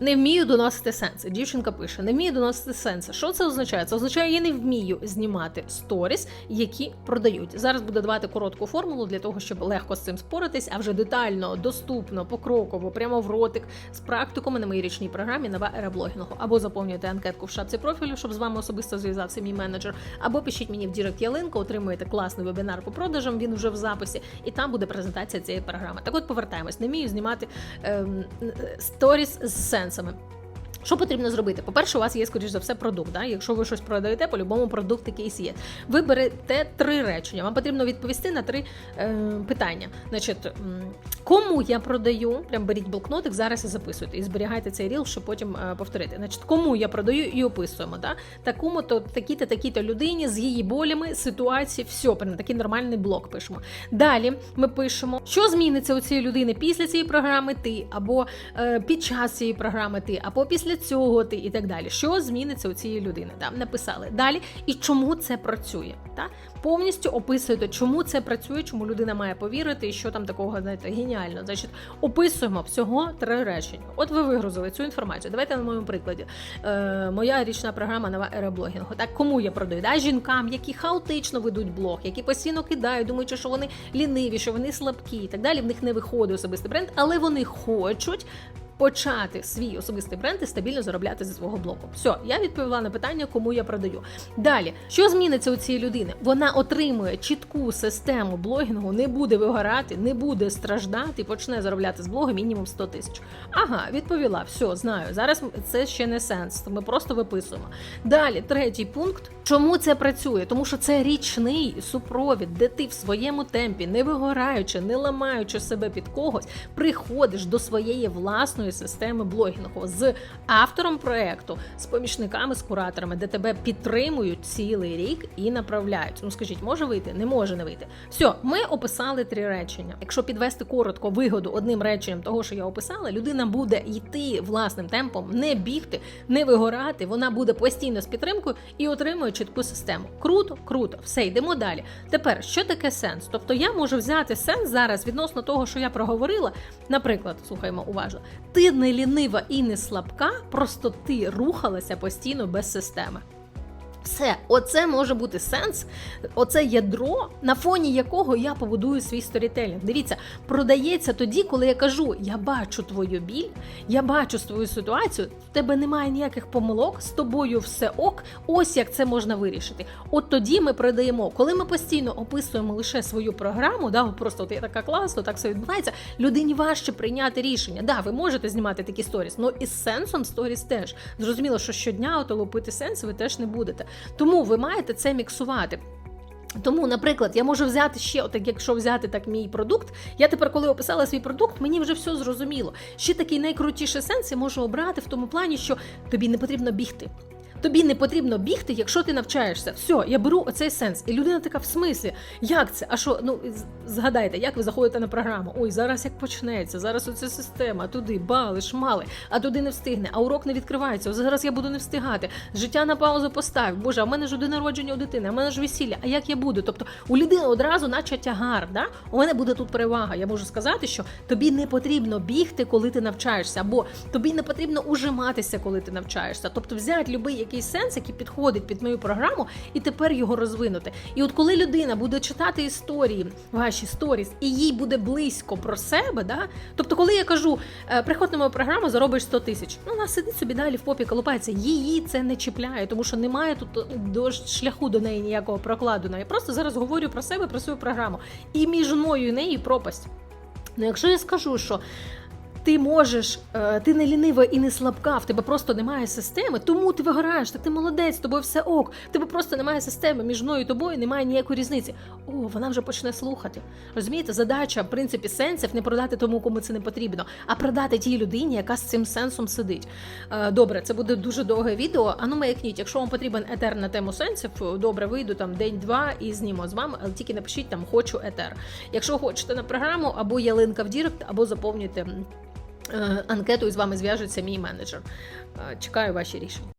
Не вмію доносити сенси. Дівчинка пише: не вмію доносити сенси. Що це означає? Це означає, я не вмію знімати сторіс, які продають. Зараз буду давати коротку формулу для того, щоб легко з цим споратись, а вже детально, доступно, покроково, прямо в ротик з практиками на моїй річній програмі нова ера блогінгу. Або заповнюйте анкетку в шапці профілю, щоб з вами особисто зв'язався мій менеджер, або пишіть мені в Дірект Ялинка, отримуєте класний вебінар по продажам. Він вже в записі, і там буде презентація цієї програми. Так от повертаємось. Не вмію знімати ем, е, сторіс з someone Що потрібно зробити? По-перше, у вас є, скоріш за все, продукт. Да? Якщо ви щось продаєте, по-любому продукт якийсь є. Ви берете три речення. Вам потрібно відповісти на три е, питання. Значить, кому я продаю? Прям беріть блокнотик, зараз і записуйте. І зберігайте цей ріл, щоб потім е, повторити. Значить, кому я продаю і описуємо. Да? Такому то такі-то, такі-то людині з її болями, ситуації, все, прям такий нормальний блок пишемо. Далі ми пишемо, що зміниться у цієї людини після цієї програми ти, або е, під час цієї програми ти, або після цього ти і так далі. Що зміниться у цієї людини? Там написали далі, і чому це працює. Та? Повністю описуєте, чому це працює, чому людина має повірити, і що там такого знаєте, геніально. Значить, описуємо всього три речення. От ви вигрузили цю інформацію. Давайте на моєму прикладі. Е, моя річна програма нова ера блогінгу. Так, кому я продаю? Да? Жінкам, які хаотично ведуть блог, які постійно кидають, думаючи, що вони ліниві, що вони слабкі і так далі. В них не виходить особистий бренд, але вони хочуть. Почати свій особистий бренд і стабільно заробляти зі свого блоку. Все, я відповіла на питання, кому я продаю. Далі, що зміниться у цієї людини? Вона отримує чітку систему блогінгу, не буде вигорати, не буде страждати, почне заробляти з блогу мінімум 100 тисяч. Ага, відповіла, все, знаю. Зараз це ще не сенс. Ми просто виписуємо. Далі, третій пункт. Чому це працює? Тому що це річний супровід, де ти в своєму темпі, не вигораючи, не ламаючи себе під когось, приходиш до своєї власної системи блогінгу з автором проекту, з помічниками, з кураторами, де тебе підтримують цілий рік і направляють. Ну скажіть, може вийти? Не може не вийти. Все, ми описали три речення. Якщо підвести коротко вигоду одним реченням того, що я описала, людина буде йти власним темпом, не бігти, не вигорати. Вона буде постійно з підтримкою і отримує чітку систему. Круто, круто, все йдемо далі. Тепер що таке сенс? Тобто я можу взяти сенс зараз відносно того, що я проговорила. Наприклад, слухаємо уважно. Ти не лінива і не слабка, просто ти рухалася постійно без системи. Все, оце може бути сенс, оце ядро, на фоні якого я побудую свій сторітелінг. Дивіться, продається тоді, коли я кажу: я бачу твою біль, я бачу твою ситуацію, в тебе немає ніяких помилок, з тобою все ок. Ось як це можна вирішити. От тоді ми продаємо. Коли ми постійно описуємо лише свою програму, да, просто от я така класно, так все відбувається. Людині важче прийняти рішення. Да, ви можете знімати такі сторіс, але із сенсом сторіс теж. Зрозуміло, що щодня ото лупити сенс ви теж не будете. Тому ви маєте це міксувати. Тому, наприклад, я можу взяти ще, отак, якщо взяти так мій продукт, я тепер, коли описала свій продукт, мені вже все зрозуміло. Ще такий найкрутіший сенс я можу обрати в тому плані, що тобі не потрібно бігти. Тобі не потрібно бігти, якщо ти навчаєшся. Все, я беру оцей сенс. І людина така в смислі, як це? А що? Ну згадайте, як ви заходите на програму? Ой, зараз як почнеться, зараз оця система, туди бали, шмали, а туди не встигне, а урок не відкривається. Зараз я буду не встигати. Життя на паузу постав. Боже, а в мене ж день народження у дитини, а в мене ж весілля. А як я буду? Тобто у людини одразу, наче тягар. Да? У мене буде тут перевага. Я можу сказати, що тобі не потрібно бігти, коли ти навчаєшся, або тобі не потрібно ужиматися, коли ти навчаєшся. Тобто, взяти будь-який якийсь сенс, який підходить під мою програму, і тепер його розвинути. І от коли людина буде читати історії, ваші сторіс, і їй буде близько про себе, да? тобто, коли я кажу, е, приходь на мою програму, заробиш 100 тисяч, ну вона сидить собі далі в попі колупається, її це не чіпляє, тому що немає тут е, до шляху до неї ніякого прокладу. Я просто зараз говорю про себе, про свою програму. І між мною і нею пропасть. Ну, якщо я скажу, що ти можеш, е, ти не лінива і не слабка, в тебе просто немає системи, тому ти вигораєш, так ти молодець, тобою все ок. В тебе просто немає системи між мною і тобою, немає ніякої різниці. О, вона вже почне слухати. Розумієте, задача, в принципі, сенсів не продати тому, кому це не потрібно, а продати тій людині, яка з цим сенсом сидить. Е, Добре, це буде дуже довге відео. Ану, маякніть, якщо вам потрібен етер на тему сенсів, добре, вийду там день-два і зніму з вами, але тільки напишіть там хочу етер. Якщо хочете на програму, або є линка в Дірект, або заповнюйте е, анкету і з вами зв'яжеться мій менеджер. Е, Чекаю ваші рішення.